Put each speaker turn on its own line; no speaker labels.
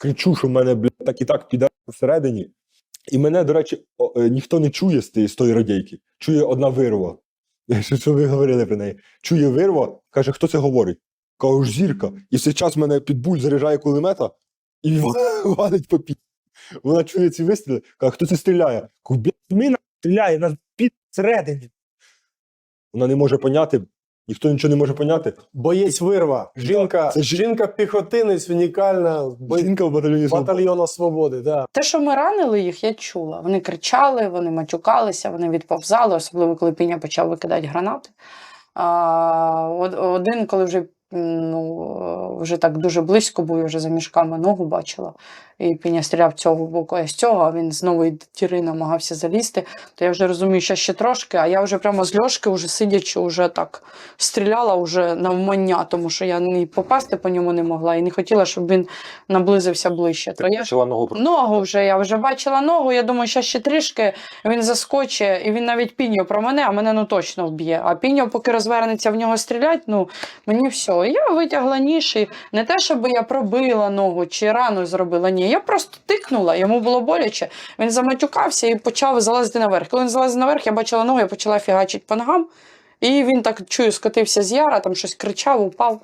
кричу, що в мене, блядь, так і так піде всередині. І мене, до речі, о, е, ніхто не чує з з тої радійки. Чує одна вирва. Що, що ви говорили про неї? Чує вирва, каже, хто це говорить? Кажу, зірка. І в цей час мене підбуль заряджає кулемета і валить по пі. Вона чує ці вистріли, каже, хто це стріляє? Кажу, блядь, міна стріляє, нас під всередині. Вона не може поняти, ніхто нічого не може поняти.
Боєць вирва. Жінка,
це жі-
жінка-піхотинець, унікальна бо-
Жінка в батальйоні «Свобода».
батальйона свободи. Да.
Те, що ми ранили їх, я чула. Вони кричали, вони матюкалися, вони відповзали, особливо коли Піня почав викидати гранати. А, од- один, коли вже, м, ну, вже так дуже близько був, я вже за мішками ногу бачила. І Піня стріляв цього боку, а з цього, а він знову і тіри намагався залізти. То я вже розумію, що ще трошки, а я вже прямо з льошки, вже сидячи, вже так стріляла вже навмання, тому що я не попасти по ньому не могла і не хотіла, щоб він наблизився ближче. То я
ногу
Ногу вже я вже бачила ногу. Я думаю, що ще трішки він заскочить, і він навіть піньо про мене, а мене ну точно вб'є. А піньо, поки розвернеться в нього стрілять, ну мені все. Я витягла ніж, і не те, щоб я пробила ногу чи рану зробила. Ні, я просто тикнула, йому було боляче. Він заматюкався і почав залазити наверх. Коли він залазив наверх, я бачила ногу, я почала фігачити по ногам. І він так чую, скотився з яра, там щось кричав, упав.